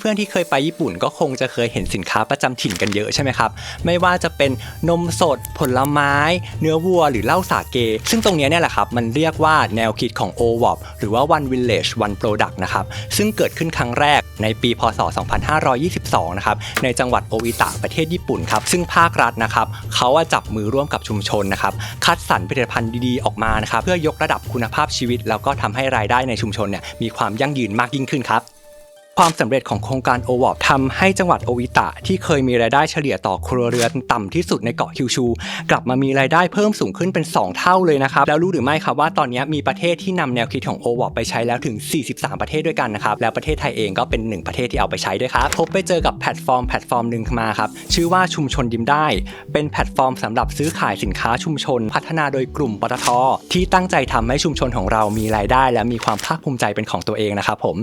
เพื่อนๆที่เคยไปญี่ปุ่นก็คงจะเคยเห็นสินค้าประจำถิ่นกันเยอะใช่ไหมครับ ไม่ว่าจะเป็นนมสด ผลไม้ เนื้อวัว หรือเหล้าสาเก ซึ่งตรงนี้เนี่ยแหละครับ มันเรียกว่าแนวคิดของ o w o p หรือว่า One Village One Product นะครับ ซึ่งเกิดขึ้นครั้งแรกในปีพศ 2522 นะครับ ในจังหวัดโออิตะประเทศญี่ปุ่นครับ ซึ่งภาครัฐนะครับเขาอะจับมือร่วมกับชุมชนนะครับ คัดสรรผลิตภัณฑ์ดีๆ ออกมานะครับ เพื่อยกระดับคุณภาพชีวิต แล้วก็ทำให้รายได้ในชุมชนเนี่ยมีความยั่งยืนมากยิ่งขึ้นครับ ความสำเร็จของโครงการโอวอทำให้จังหวัดโอวิตะ ที่เคยมีรายได้เฉลี่ยต่อครัวเรือนต่ำที่สุดในเกาะคิวชู กลับมามีรายได้เพิ่มสูงขึ้นเป็น 2 เท่าเลยนะครับ แล้วรู้หรือไม่ครับว่าตอนนี้มีประเทศที่นำแนวคิดของโอวอไปใช้แล้วถึง 43 ประเทศด้วยกันนะครับ แล้วประเทศไทยเองก็เป็นหนึ่งประเทศที่เอาไปใช้ด้วยครับพบไปเจอกับแพลตฟอร์มแพลตฟอร์มหนึ่งมาครับชื่อว่าชุมชนยิ้มได้ เป็นแพลตฟอร์มสำหรับซื้อขายสินค้าชุมชน พัฒนาโดยกลุ่มปตทที่ตั้งใจทำให้ชุมชนของเรามีรายได้ และมีความภาคภูมิใจเป็นของตัวเองนะครับผม